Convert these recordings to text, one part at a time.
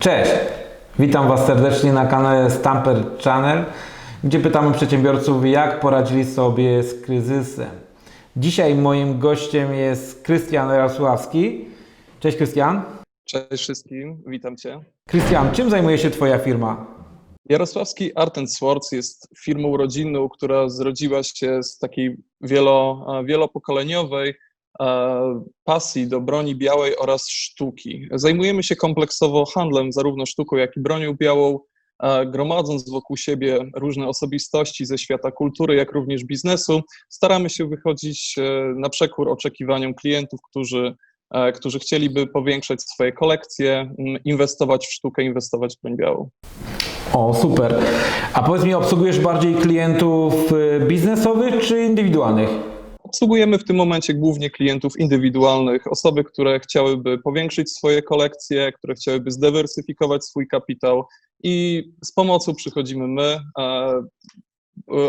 Cześć! Witam Was serdecznie na kanale Stamper Channel, gdzie pytamy przedsiębiorców, jak poradzili sobie z kryzysem. Dzisiaj moim gościem jest Krystian Jarosławski. Cześć Krystian. Cześć wszystkim, witam Cię. Krystian, czym zajmuje się Twoja firma? Jarosławski Art and Swords jest firmą rodzinną, która zrodziła się z takiej wielo, wielopokoleniowej pasji do broni białej oraz sztuki. Zajmujemy się kompleksowo handlem, zarówno sztuką, jak i bronią białą, e, gromadząc wokół siebie różne osobistości ze świata kultury, jak również biznesu. Staramy się wychodzić e, na przekór oczekiwaniom klientów, którzy którzy chcieliby powiększać swoje kolekcje, inwestować w sztukę, inwestować w broń białą. O, super. A powiedz mi, obsługujesz bardziej klientów biznesowych czy indywidualnych? Obsługujemy w tym momencie głównie klientów indywidualnych, osoby, które chciałyby powiększyć swoje kolekcje, które chciałyby zdywersyfikować swój kapitał i z pomocą przychodzimy my,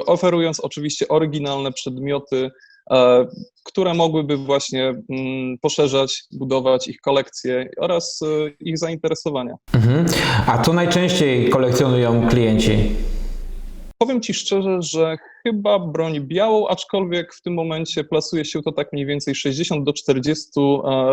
oferując oczywiście oryginalne przedmioty, E, które mogłyby właśnie mm, poszerzać, budować ich kolekcje oraz e, ich zainteresowania. Mhm. A co najczęściej kolekcjonują klienci? Powiem Ci szczerze, że chyba broń białą, aczkolwiek w tym momencie plasuje się to tak mniej więcej 60 do 40. E,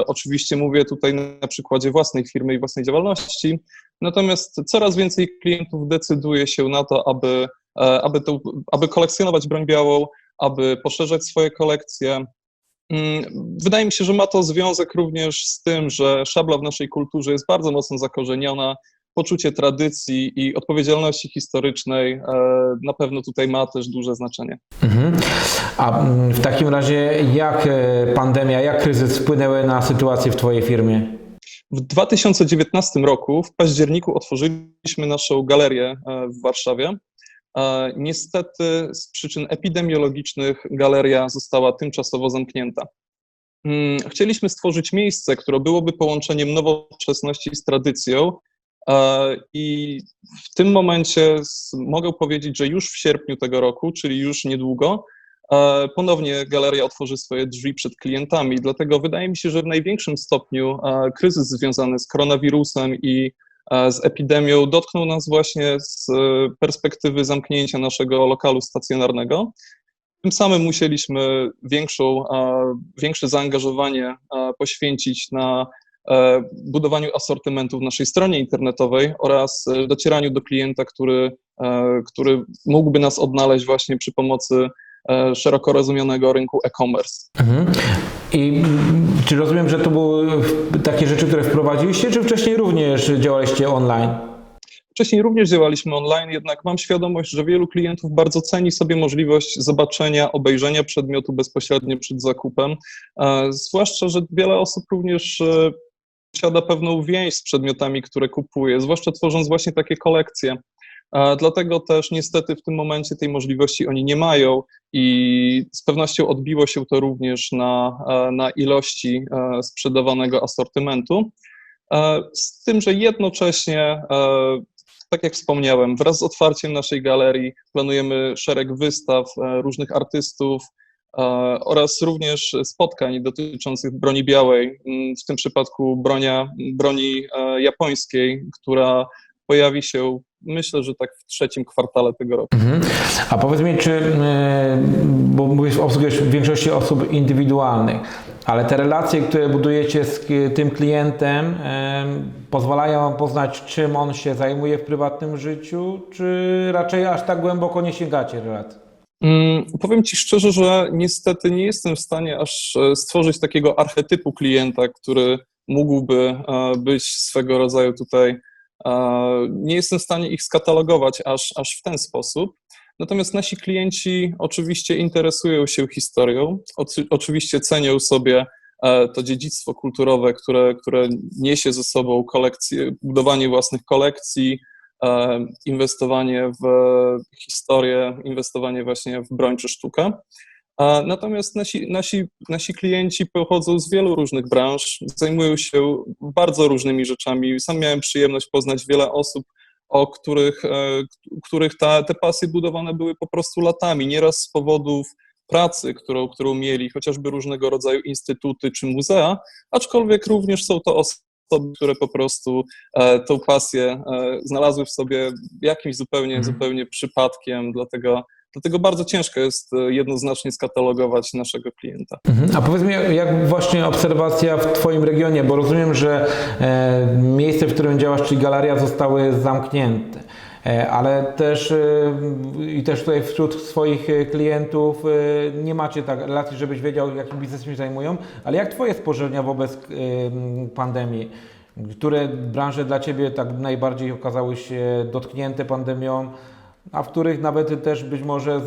oczywiście mówię tutaj na przykładzie własnej firmy i własnej działalności. Natomiast coraz więcej klientów decyduje się na to, aby, aby, to, aby kolekcjonować broń białą, aby poszerzać swoje kolekcje. Mm, wydaje mi się, że ma to związek również z tym, że szabla w naszej kulturze jest bardzo mocno zakorzeniona. Poczucie tradycji i odpowiedzialności historycznej e, na pewno tutaj ma też duże znaczenie. Mhm. A mm, w takim razie, jak e, pandemia, jak kryzys wpłynęły na sytuację w Twojej firmie? W 2019 roku, w październiku, otworzyliśmy naszą galerię e, w Warszawie. Niestety z przyczyn epidemiologicznych galeria została tymczasowo zamknięta. Mm, chcieliśmy stworzyć miejsce, które byłoby połączeniem nowoczesności z tradycją, i w tym momencie mogę powiedzieć, że już w sierpniu tego roku, czyli już niedługo, ponownie galeria otworzy swoje drzwi przed klientami. Dlatego wydaje mi się, że w największym stopniu kryzys związany z koronawirusem i z epidemią dotknął nas właśnie z e, perspektywy zamknięcia naszego lokalu stacjonarnego. Tym samym musieliśmy większą, większe zaangażowanie poświęcić na e, budowaniu asortymentu w naszej stronie internetowej oraz e, docieraniu do klienta, który, który mógłby nas odnaleźć właśnie przy pomocy szeroko rozumianego rynku e-commerce. Mhm. I czy rozumiem, że to były takie rzeczy, które wprowadziliście, czy wcześniej również działaliście online? Wcześniej również działaliśmy online, jednak mam świadomość, że wielu klientów bardzo ceni sobie możliwość zobaczenia, obejrzenia przedmiotu bezpośrednio przed zakupem. E, zwłaszcza, że wiele osób również e, posiada pewną więź z przedmiotami, które kupuje, zwłaszcza tworząc właśnie takie kolekcje. Dlatego też niestety w tym momencie tej możliwości oni nie mają i z pewnością odbiło się to również na, na ilości e, sprzedawanego asortymentu. E, z tym, że jednocześnie, e, tak jak wspomniałem, wraz z otwarciem naszej galerii planujemy szereg wystaw różnych artystów, oraz również spotkań dotyczących broni białej, w tym przypadku bronia, broni japońskiej, która pojawi się myślę, że tak w trzecim kwartale tego roku. Mhm. A powiedz mi, czy, e, bo mówisz, obsługujesz w większości osób indywidualnych, ale te relacje, które budujecie z tym klientem, e, pozwalają poznać, czym on się zajmuje w prywatnym życiu, czy raczej aż tak głęboko nie sięgacie relacji? Mm, powiem Ci szczerze, że niestety nie jestem w stanie aż e, stworzyć takiego archetypu klienta, który mógłby być swego rodzaju tutaj nie jestem w stanie ich skatalogować aż, aż w ten sposób. Natomiast nasi klienci oczywiście interesują się historią, oczywiście cenią sobie e, to dziedzictwo kulturowe, które, które niesie ze sobą kolekcję, budowanie własnych kolekcji, e, inwestowanie w historię, inwestowanie właśnie w broń czy sztukę. Natomiast nasi, nasi, nasi klienci pochodzą z wielu różnych branż, zajmują się bardzo różnymi rzeczami. Sam miałem przyjemność poznać wiele osób, o których, e, których ta, te pasje budowane były po prostu latami, nieraz z powodów pracy, którą, którą mieli, chociażby różnego rodzaju instytuty czy muzea, aczkolwiek również są to osoby, osoby, które po prostu e, tą pasję e, znalazły w sobie jakimś zupełnie, Mhm. zupełnie przypadkiem, dlatego, dlatego bardzo ciężko jest e, jednoznacznie skatalogować naszego klienta. Mhm. A powiedz mi, jak- jak właśnie obserwacja w Twoim regionie, bo rozumiem, że e, miejsce, w którym działasz, czyli galeria, zostały zamknięte. E, Ale też e, i też tutaj wśród swoich e, klientów nie macie tak relacji, żebyś wiedział, jakim biznesem się zajmują. Ale jak Twoje spostrzeżenia wobec pandemii? Które branże dla Ciebie tak najbardziej okazały się dotknięte pandemią? a w których nawet też być może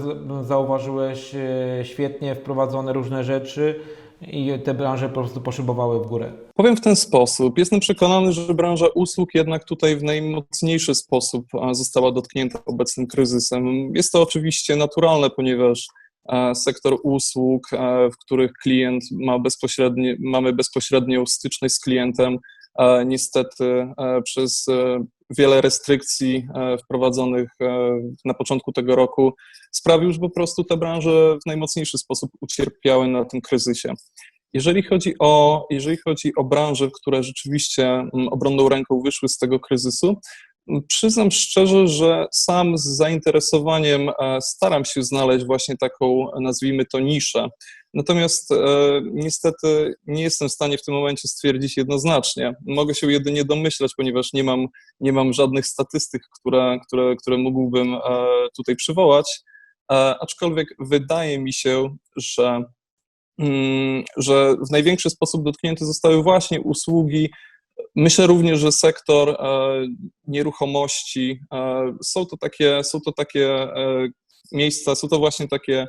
zauważyłeś świetnie wprowadzone różne rzeczy i te branże po prostu poszybowały w górę. Powiem w ten sposób. Jestem przekonany, że branża usług jednak tutaj w najmocniejszy sposób została dotknięta obecnym kryzysem. Jest to oczywiście naturalne, ponieważ sektor usług, w których klient ma bezpośrednie, mamy bezpośrednią styczność z klientem, niestety e, przez e, wiele restrykcji e, wprowadzonych e, na początku tego roku sprawił, że po prostu te branże w najmocniejszy sposób ucierpiały na tym kryzysie. Jeżeli chodzi o, jeżeli chodzi o branże, które rzeczywiście obronną ręką wyszły z tego kryzysu, przyznam szczerze, że sam z zainteresowaniem e, staram się znaleźć właśnie taką, nazwijmy to, niszę. Natomiast e, niestety nie jestem w stanie w tym momencie stwierdzić jednoznacznie. Mogę się jedynie domyślać, ponieważ nie mam, nie mam żadnych statystyk, które, które, które mógłbym e, tutaj przywołać. E, aczkolwiek wydaje mi się, że mm, że w największy sposób dotknięte zostały właśnie usługi. Myślę również, że sektor nieruchomości są to takie, są to takie miejsca, są to właśnie takie,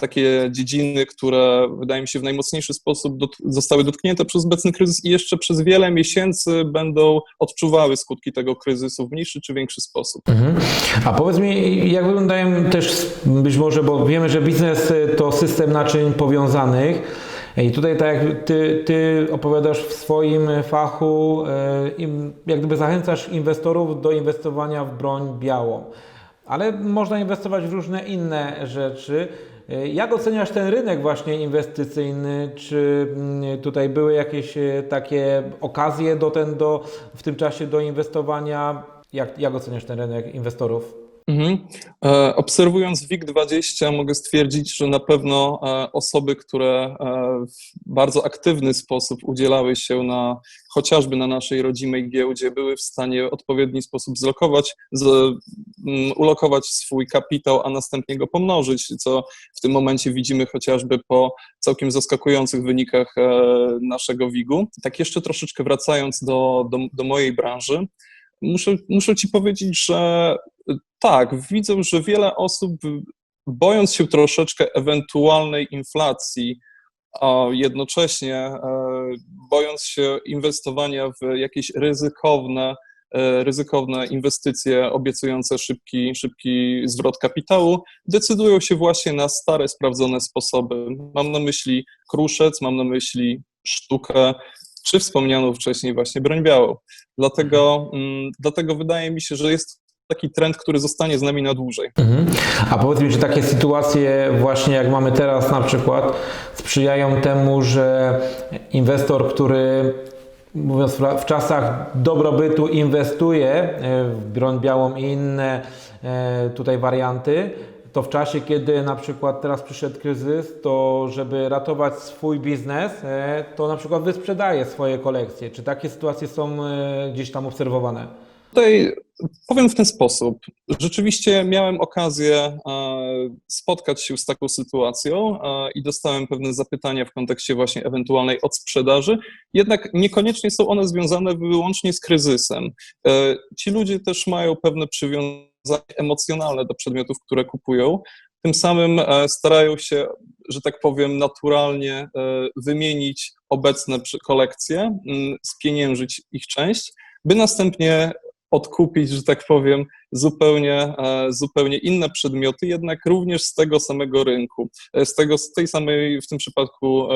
takie dziedziny, które wydaje mi się w najmocniejszy sposób dot, zostały dotknięte przez obecny kryzys i jeszcze przez wiele miesięcy będą odczuwały skutki tego kryzysu w mniejszy czy większy sposób. A powiedz mi, jak wyglądają też być może, bo wiemy, że biznes y, to system naczyń powiązanych. I tutaj tak jak ty, ty opowiadasz w swoim fachu, y, jak gdyby zachęcasz inwestorów do inwestowania w broń białą. Ale można inwestować w różne inne rzeczy. Y, Jak oceniasz ten rynek właśnie inwestycyjny? Czy mm, tutaj były jakieś y, takie okazje do ten, do, w tym czasie do inwestowania? Jak, jak oceniasz ten rynek inwestorów? Mhm. E, Obserwując WIG20 mogę stwierdzić, że na pewno e, osoby, które e, w bardzo aktywny sposób udzielały się na chociażby na naszej rodzimej giełdzie, były w stanie w odpowiedni sposób zlokować, z, ulokować swój kapitał, a następnie go pomnożyć, co w tym momencie widzimy chociażby po całkiem zaskakujących wynikach naszego WIG-u. Tak jeszcze troszeczkę wracając do, do, do mojej branży, muszę, muszę Ci powiedzieć, że tak, widzę, że wiele osób, bojąc się troszeczkę ewentualnej inflacji, a jednocześnie e, bojąc się inwestowania w jakieś ryzykowne, e, ryzykowne inwestycje obiecujące szybki, szybki zwrot kapitału, decydują się właśnie na stare, sprawdzone sposoby. Mam na myśli kruszec, mam na myśli sztukę, czy wspomnianą wcześniej właśnie broń białą. Dlatego, mm, dlatego wydaje mi się, że jest taki trend, który zostanie z nami na dłużej. Mhm. A powiedz mi, czy takie sytuacje właśnie jak mamy teraz na przykład sprzyjają temu, że inwestor, który mówiąc w- w czasach dobrobytu inwestuje e, w broń białą i inne e, tutaj warianty, to w czasie, kiedy na przykład teraz przyszedł kryzys, to żeby ratować swój biznes, e, to na przykład wysprzedaje swoje kolekcje. Czy takie sytuacje są e, gdzieś tam obserwowane? Tutaj powiem w ten sposób. Rzeczywiście miałem okazję e, spotkać się z taką sytuacją i dostałem pewne zapytania w kontekście właśnie ewentualnej odsprzedaży, jednak niekoniecznie są one związane wyłącznie z kryzysem. Ci ludzie też mają pewne przywiązanie emocjonalne do przedmiotów, które kupują. Tym samym e, starają się, że tak powiem, naturalnie e, wymienić obecne kolekcje, mm, spieniężyć ich część, by następnie odkupić, że tak powiem, zupełnie, e, zupełnie inne przedmioty, jednak również z tego samego rynku, z, tego, z tej samej, w tym przypadku,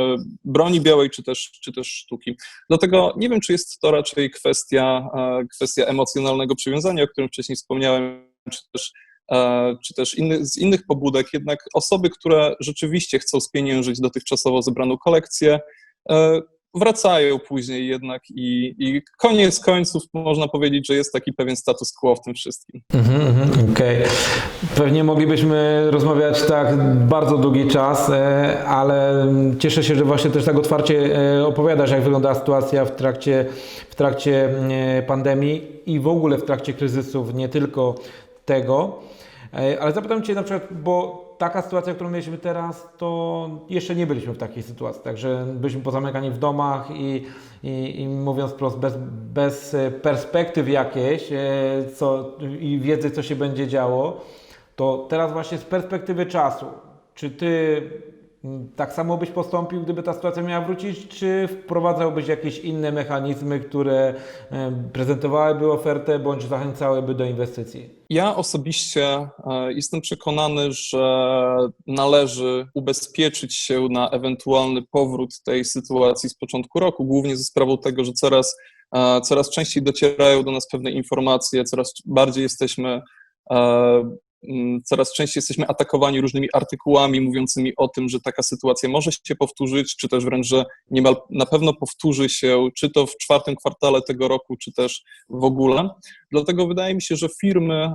broni białej czy też, czy też sztuki. Dlatego nie wiem, czy jest to raczej kwestia, kwestia emocjonalnego przywiązania, o którym wcześniej wspomniałem, czy też e, czy też inny, z innych pobudek, jednak osoby, które rzeczywiście chcą spieniężyć dotychczasowo zebraną kolekcję, e, wracają później jednak i, i koniec końców można powiedzieć, że jest taki pewien status quo w tym wszystkim. Mhm, mhm, Okej. Pewnie moglibyśmy rozmawiać tak bardzo długi czas, e, ale cieszę się, że właśnie też tak otwarcie opowiadasz, jak wygląda sytuacja w trakcie, w trakcie pandemii i w ogóle w trakcie kryzysów, nie tylko tego. E, Ale zapytam Cię na przykład, bo taka sytuacja, którą mieliśmy teraz, to jeszcze nie byliśmy w takiej sytuacji, także byliśmy pozamykani w domach i, i, i mówiąc wprost, bez, bez perspektyw jakiejś e, co, i wiedzy, co się będzie działo, to teraz właśnie z perspektywy czasu, czy Ty tak samo byś postąpił, gdyby ta sytuacja miała wrócić, czy wprowadzałbyś jakieś inne mechanizmy, które e, prezentowałyby ofertę, bądź zachęcałyby do inwestycji? Ja osobiście e, jestem przekonany, że należy ubezpieczyć się na ewentualny powrót tej sytuacji z początku roku, głównie ze sprawą tego, że coraz, e, coraz częściej docierają do nas pewne informacje, coraz bardziej jesteśmy Coraz częściej jesteśmy atakowani różnymi artykułami mówiącymi o tym, że taka sytuacja może się powtórzyć, czy też wręcz, że niemal na pewno powtórzy się, czy to w czwartym kwartale tego roku, czy też w ogóle. Dlatego wydaje mi się, że firmy,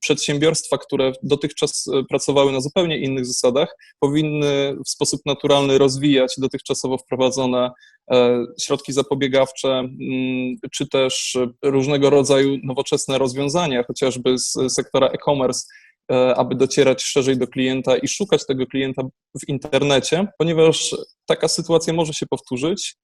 przedsiębiorstwa, które dotychczas e, pracowały na zupełnie innych zasadach, powinny w sposób naturalny rozwijać dotychczasowo wprowadzone e, środki zapobiegawcze, mm, czy też różnego rodzaju nowoczesne rozwiązania, chociażby z sektora e-commerce, e, aby docierać szerzej do klienta i szukać tego klienta w internecie, ponieważ taka sytuacja może się powtórzyć.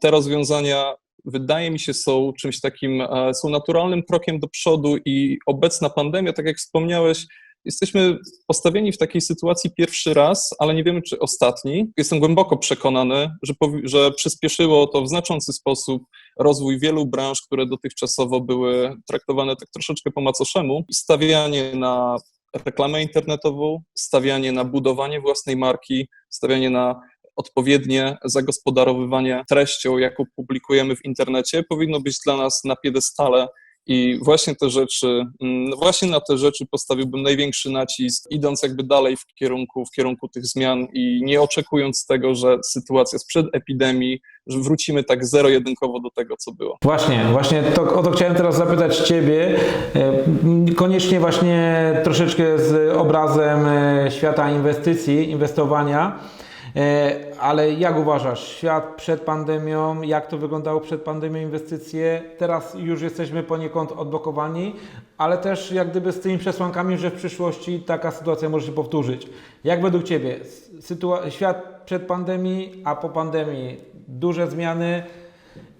Te rozwiązania wydaje mi się, są czymś takim, e, są naturalnym krokiem do przodu i obecna pandemia, tak jak wspomniałeś, jesteśmy postawieni w takiej sytuacji pierwszy raz, ale nie wiemy, czy ostatni. Jestem głęboko przekonany, że, że przyspieszyło to w znaczący sposób rozwój wielu branż, które dotychczasowo były traktowane tak troszeczkę po macoszemu. Stawianie na reklamę internetową, stawianie na budowanie własnej marki, stawianie na odpowiednie zagospodarowywanie treścią, jaką publikujemy w internecie, powinno być dla nas na piedestale. I właśnie te rzeczy, mm, właśnie na te rzeczy postawiłbym największy nacisk, idąc jakby dalej w kierunku, w kierunku tych zmian i nie oczekując tego, że sytuacja sprzed epidemii, że wrócimy tak zero-jedynkowo do tego, co było. Właśnie, właśnie to, o to chciałem teraz zapytać Ciebie. E, Koniecznie właśnie troszeczkę z obrazem e, świata inwestycji, inwestowania. E, Ale jak uważasz, świat przed pandemią, jak to wyglądało przed pandemią inwestycje? Teraz już jesteśmy poniekąd odblokowani, ale też jak gdyby z tymi przesłankami, że w przyszłości taka sytuacja może się powtórzyć. Jak według Ciebie sytua- świat przed pandemii, a po pandemii duże zmiany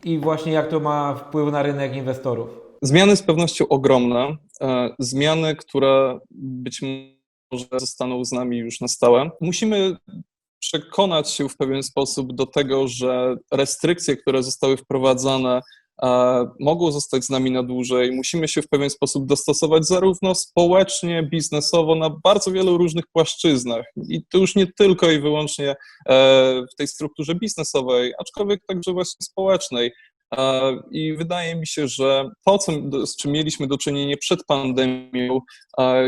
i właśnie jak to ma wpływ na rynek inwestorów? Zmiany z pewnością ogromne. E, Zmiany, które być może zostaną z nami już na stałe. Musimy przekonać się w pewien sposób do tego, że restrykcje, które zostały wprowadzane, e, mogą zostać z nami na dłużej. Musimy się w pewien sposób dostosować zarówno społecznie, biznesowo, na bardzo wielu różnych płaszczyznach. I to już nie tylko i wyłącznie e, w tej strukturze biznesowej, aczkolwiek także właśnie społecznej. E, I wydaje mi się, że to, z czym mieliśmy do czynienia przed pandemią,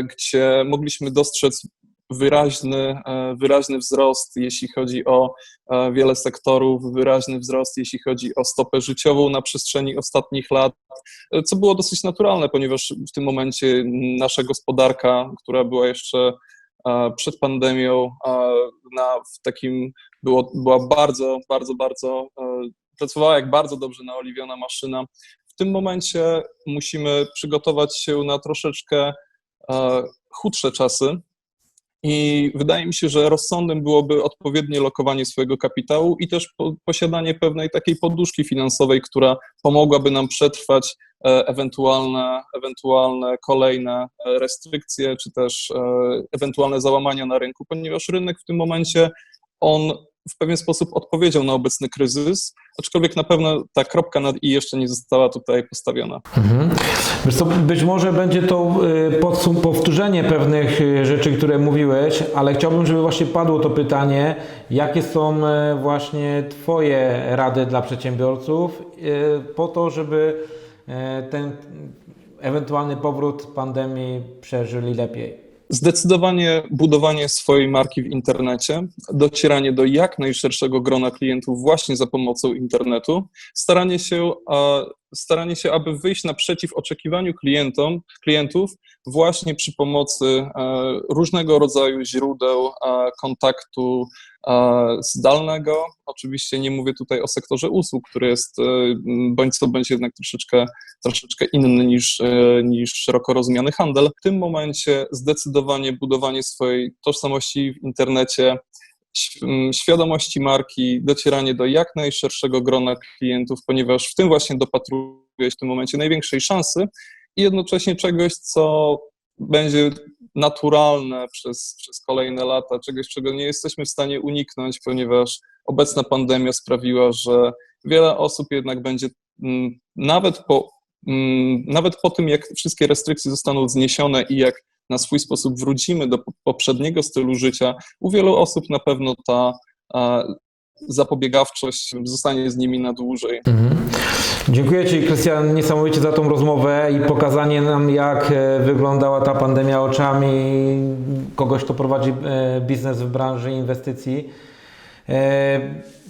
gdzie mogliśmy dostrzec wyraźny, e, wyraźny wzrost, jeśli chodzi o e, wiele sektorów, wyraźny wzrost, jeśli chodzi o stopę życiową na przestrzeni ostatnich lat, e, co było dosyć naturalne, ponieważ w tym momencie nasza gospodarka, która była jeszcze przed pandemią, na, w takim było, była bardzo, bardzo, bardzo, pracowała jak bardzo dobrze naoliwiona maszyna. W tym momencie musimy przygotować się na troszeczkę chudsze czasy, i wydaje mi się, że rozsądnym byłoby odpowiednie lokowanie swojego kapitału i też po, posiadanie pewnej takiej poduszki finansowej, która pomogłaby nam przetrwać e, ewentualne, ewentualne kolejne e, restrykcje, czy też e, ewentualne załamania na rynku, ponieważ rynek w tym momencie on w pewien sposób odpowiedział na obecny kryzys, aczkolwiek na pewno ta kropka nad i jeszcze nie została tutaj postawiona. Wiesz co, być może będzie to y, powtórzenie pewnych y, rzeczy, które mówiłeś, ale chciałbym, żeby właśnie padło to pytanie, jakie są y, właśnie Twoje rady dla przedsiębiorców po to, żeby ten ewentualny powrót pandemii przeżyli lepiej. Zdecydowanie budowanie swojej marki w internecie, docieranie do jak najszerszego grona klientów właśnie za pomocą internetu, staranie się, staranie się aby wyjść naprzeciw oczekiwaniu klientom, klientów właśnie przy pomocy e, różnego rodzaju źródeł e, kontaktu e, zdalnego. Oczywiście nie mówię tutaj o sektorze usług, który jest bądź co bądź jednak troszeczkę, troszeczkę inny niż, niż szeroko rozumiany handel. W tym momencie zdecydowanie budowanie swojej tożsamości w internecie, świadomości marki, docieranie do jak najszerszego grona klientów, ponieważ w tym właśnie dopatruję w tym momencie największej szansy i jednocześnie czegoś, co będzie naturalne przez, przez kolejne lata, czegoś, czego nie jesteśmy w stanie uniknąć, ponieważ obecna pandemia sprawiła, że wiele osób jednak będzie mm, nawet po, mm, nawet po tym, jak wszystkie restrykcje zostaną zniesione i jak na swój sposób wrócimy do po- poprzedniego stylu życia, u wielu osób na pewno ta a, zapobiegawczość zostanie z nimi na dłużej. Mhm. Dziękuję Ci, Krystian, niesamowicie za tą rozmowę i pokazanie nam, jak e, wyglądała ta pandemia oczami kogoś, kto prowadzi e, biznes w branży inwestycji.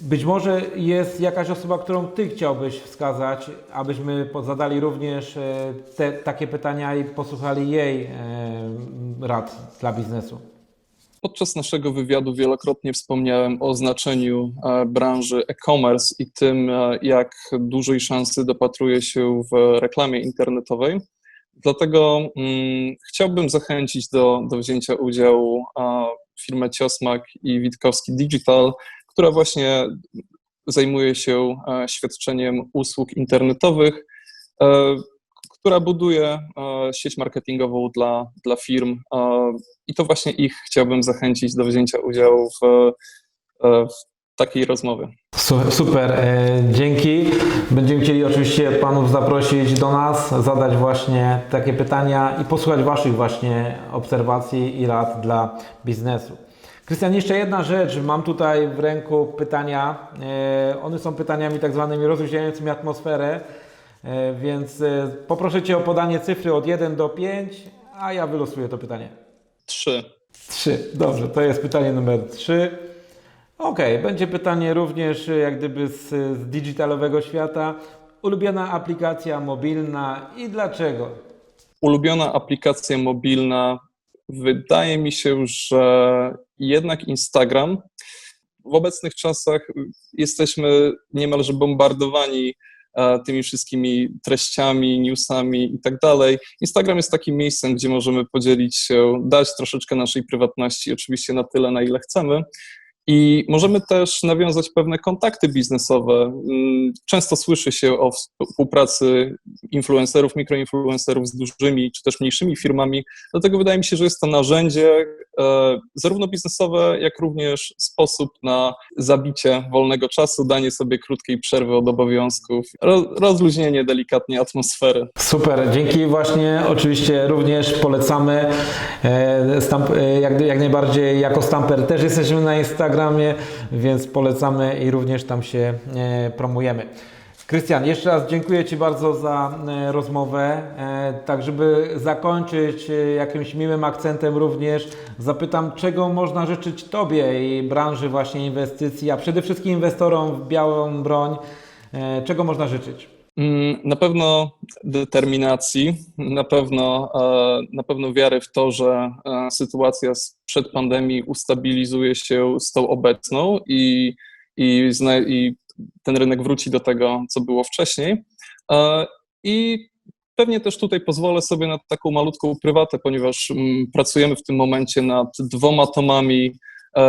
Być może jest jakaś osoba, którą Ty chciałbyś wskazać, abyśmy zadali również e, te, takie pytania i posłuchali jej e, rad dla biznesu. Podczas naszego wywiadu wielokrotnie wspomniałem o znaczeniu e, branży e-commerce i tym, jak dużej szansy dopatruje się w reklamie internetowej. Dlatego mm, chciałbym zachęcić do, do wzięcia udziału firmę Ciosmak i Witkowski Digital, która właśnie zajmuje się e, świadczeniem usług internetowych, e, która buduje e, sieć marketingową dla, dla firm i to właśnie ich chciałbym zachęcić do wzięcia udziału w, w takiej rozmowie. Su- Super, dzięki. Będziemy chcieli oczywiście Panów zaprosić do nas, zadać właśnie takie pytania i posłuchać Waszych właśnie obserwacji i rad dla biznesu. Krystian, jeszcze jedna rzecz. Mam tutaj w ręku pytania. E, One są pytaniami tak zwanymi rozluźniającymi atmosferę, e, więc e, poproszę Cię o podanie cyfry od 1 do 5, a ja wylosuję to pytanie. Trzy. 3. Dobrze, to jest pytanie numer 3. Okej, będzie pytanie również jak gdyby z, z digitalowego świata. Ulubiona aplikacja mobilna i dlaczego? Ulubiona aplikacja mobilna. Wydaje mi się, że jednak Instagram. W obecnych czasach jesteśmy niemalże bombardowani e, tymi wszystkimi treściami, newsami i tak dalej. Instagram jest takim miejscem, gdzie możemy podzielić się, dać troszeczkę naszej prywatności, oczywiście na tyle, na ile chcemy. I możemy też nawiązać pewne kontakty biznesowe. Mm, Często słyszy się o współpracy influencerów, mikroinfluencerów z dużymi czy też mniejszymi firmami. Dlatego wydaje mi się, że jest to narzędzie e, zarówno biznesowe, jak również sposób na zabicie wolnego czasu, danie sobie krótkiej przerwy od obowiązków, ro, rozluźnienie delikatnie atmosfery. Super, dzięki właśnie oczywiście również polecamy e, e, jak najbardziej jako stamper też jesteśmy na Instagramie, więc polecamy i również tam się e, promujemy. Krystian, jeszcze raz dziękuję Ci bardzo za e, rozmowę. E, tak, żeby zakończyć jakimś miłym akcentem również, zapytam, czego można życzyć Tobie i branży właśnie inwestycji, a przede wszystkim inwestorom w białą broń, czego można życzyć? Mm, Na pewno determinacji, na pewno, e, na pewno wiary w to, że e, sytuacja sprzed pandemii ustabilizuje się z tą obecną i, i, i ten rynek wróci do tego, co było wcześniej. E, I pewnie też tutaj pozwolę sobie na taką malutką prywatę, ponieważ mm, pracujemy w tym momencie nad dwoma tomami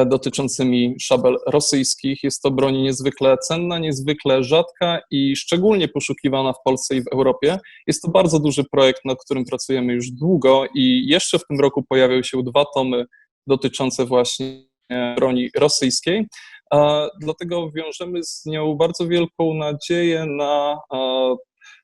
dotyczącymi szabel rosyjskich. Jest to broń niezwykle cenna, niezwykle rzadka i szczególnie poszukiwana w Polsce i w Europie. Jest to bardzo duży projekt, nad którym pracujemy już długo i jeszcze w tym roku pojawią się dwa tomy dotyczące właśnie broni rosyjskiej. E, Dlatego wiążemy z nią bardzo wielką nadzieję na, e,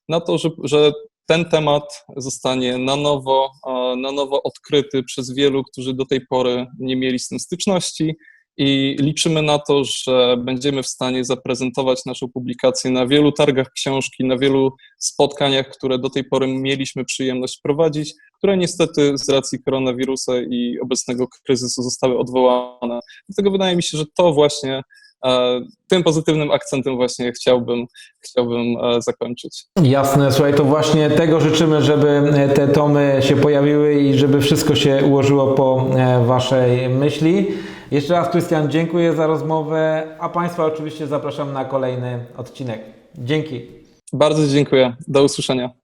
na to, że, że ten temat zostanie na nowo, e, na nowo odkryty przez wielu, którzy do tej pory nie mieli z tym styczności. I liczymy na to, że będziemy w stanie zaprezentować naszą publikację na wielu targach książki, na wielu spotkaniach, które do tej pory mieliśmy przyjemność prowadzić, które niestety z racji koronawirusa i obecnego kryzysu zostały odwołane. Dlatego wydaje mi się, że to właśnie tym pozytywnym akcentem właśnie chciałbym, chciałbym e, zakończyć. Jasne, słuchaj, to właśnie tego życzymy, żeby e, te tomy się pojawiły i żeby wszystko się ułożyło po e, Waszej myśli. Jeszcze raz, Krystian, dziękuję za rozmowę, a Państwa oczywiście zapraszam na kolejny odcinek. Dzięki. Bardzo dziękuję. Do usłyszenia.